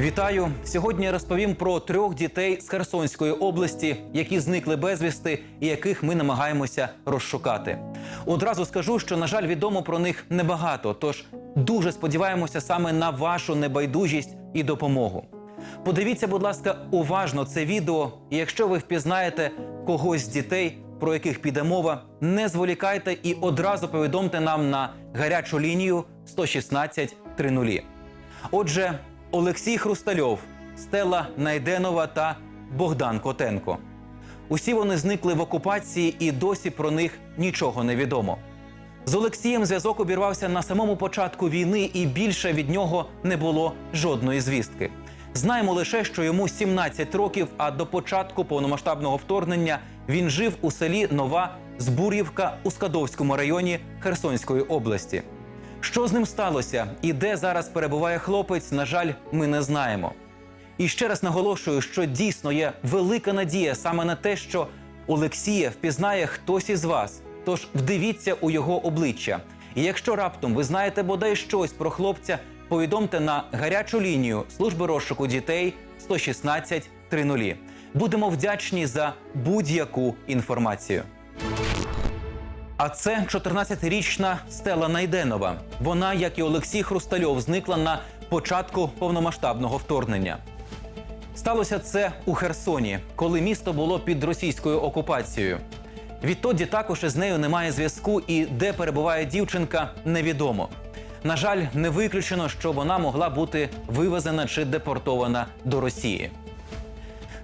Вітаю! Сьогодні я розповім про трьох дітей з Херсонської області, які зникли безвісти і яких ми намагаємося розшукати. Одразу скажу, що на жаль, відомо про них небагато. Тож дуже сподіваємося саме на вашу небайдужість і допомогу. Подивіться, будь ласка, уважно це відео. І якщо ви впізнаєте когось з дітей, про яких піде мова, не зволікайте і одразу повідомте нам на гарячу лінію 116 30. Отже, Олексій Хрустальов, Стелла Найденова та Богдан Котенко. Усі вони зникли в окупації і досі про них нічого не відомо. З Олексієм зв'язок обірвався на самому початку війни, і більше від нього не було жодної звістки. Знаємо лише, що йому 17 років, а до початку повномасштабного вторгнення він жив у селі Нова Збур'ївка у Скадовському районі Херсонської області. Що з ним сталося і де зараз перебуває хлопець, на жаль, ми не знаємо. І ще раз наголошую, що дійсно є велика надія саме на те, що Олексія впізнає хтось із вас. Тож вдивіться у його обличчя. І якщо раптом ви знаєте бодай щось про хлопця, повідомте на гарячу лінію служби розшуку дітей 116 30. Будемо вдячні за будь-яку інформацію. А це 14-річна Стела Найденова. Вона, як і Олексій Хрустальов, зникла на початку повномасштабного вторгнення. Сталося це у Херсоні, коли місто було під російською окупацією. Відтоді також із нею немає зв'язку, і де перебуває дівчинка, невідомо. На жаль, не виключено, що вона могла бути вивезена чи депортована до Росії.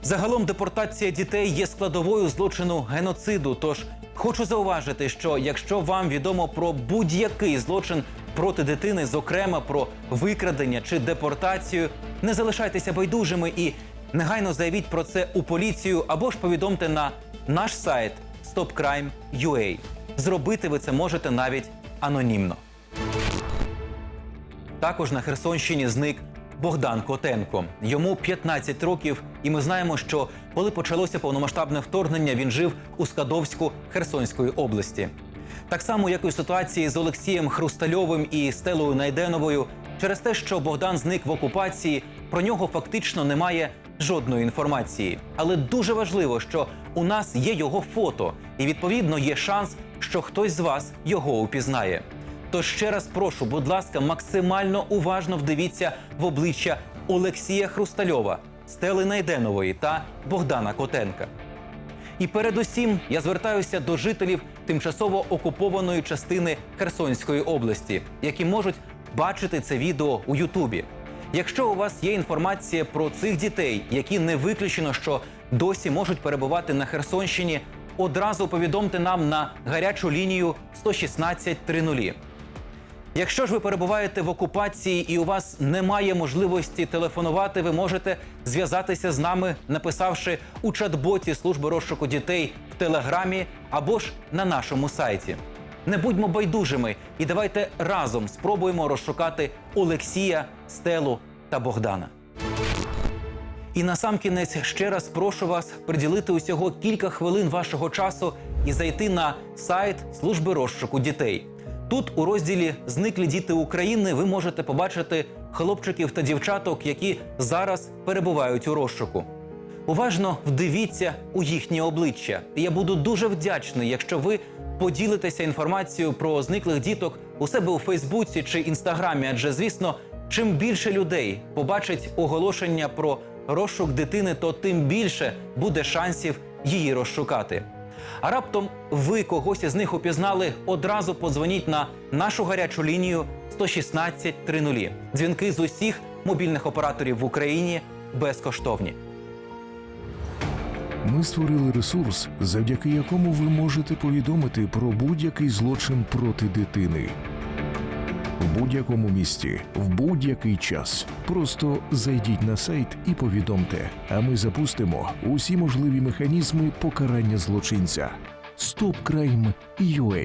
Загалом депортація дітей є складовою злочину геноциду. Тож хочу зауважити, що якщо вам відомо про будь-який злочин проти дитини, зокрема про викрадення чи депортацію, не залишайтеся байдужими і негайно заявіть про це у поліцію або ж повідомте на наш сайт stopcrime.ua. Зробити ви це можете навіть анонімно. Також на Херсонщині зник Богдан Котенко. Йому 15 років, і ми знаємо, що коли почалося повномасштабне вторгнення, він жив у Скадовську Херсонської області. Так само, як і у ситуації з Олексієм Хрустальовим і Стелою Найденовою, через те, що Богдан зник в окупації, про нього фактично немає жодної інформації. Але дуже важливо, що у нас є його фото, і відповідно є шанс, що хтось з вас його упізнає. Тож ще раз прошу, будь ласка, максимально уважно вдивіться в обличчя Олексія Хрустальова, Стели Найденової та Богдана Котенка. І передусім я звертаюся до жителів тимчасово окупованої частини Херсонської області, які можуть бачити це відео у Ютубі. Якщо у вас є інформація про цих дітей, які не виключено, що досі можуть перебувати на Херсонщині, одразу повідомте нам на гарячу лінію 116 30. Якщо ж ви перебуваєте в окупації і у вас немає можливості телефонувати, ви можете зв'язатися з нами, написавши у чат-боті служби розшуку дітей в телеграмі або ж на нашому сайті. Не будьмо байдужими і давайте разом спробуємо розшукати Олексія, Стелу та Богдана. І насамкінець ще раз прошу вас приділити усього кілька хвилин вашого часу і зайти на сайт служби розшуку дітей. Тут у розділі Зниклі діти України ви можете побачити хлопчиків та дівчаток, які зараз перебувають у розшуку. Уважно вдивіться у їхні обличчя. Я буду дуже вдячний, якщо ви поділитеся інформацією про зниклих діток у себе у Фейсбуці чи Інстаграмі. Адже, звісно, чим більше людей побачить оголошення про розшук дитини, то тим більше буде шансів її розшукати. А раптом ви когось із них упізнали, одразу подзвоніть на нашу гарячу лінію 116 30. Дзвінки з усіх мобільних операторів в Україні безкоштовні. Ми створили ресурс, завдяки якому ви можете повідомити про будь-який злочин проти дитини. В будь-якому місті, в будь-який час. Просто зайдіть на сайт і повідомте, а ми запустимо усі можливі механізми покарання злочинця. StopCrime.ua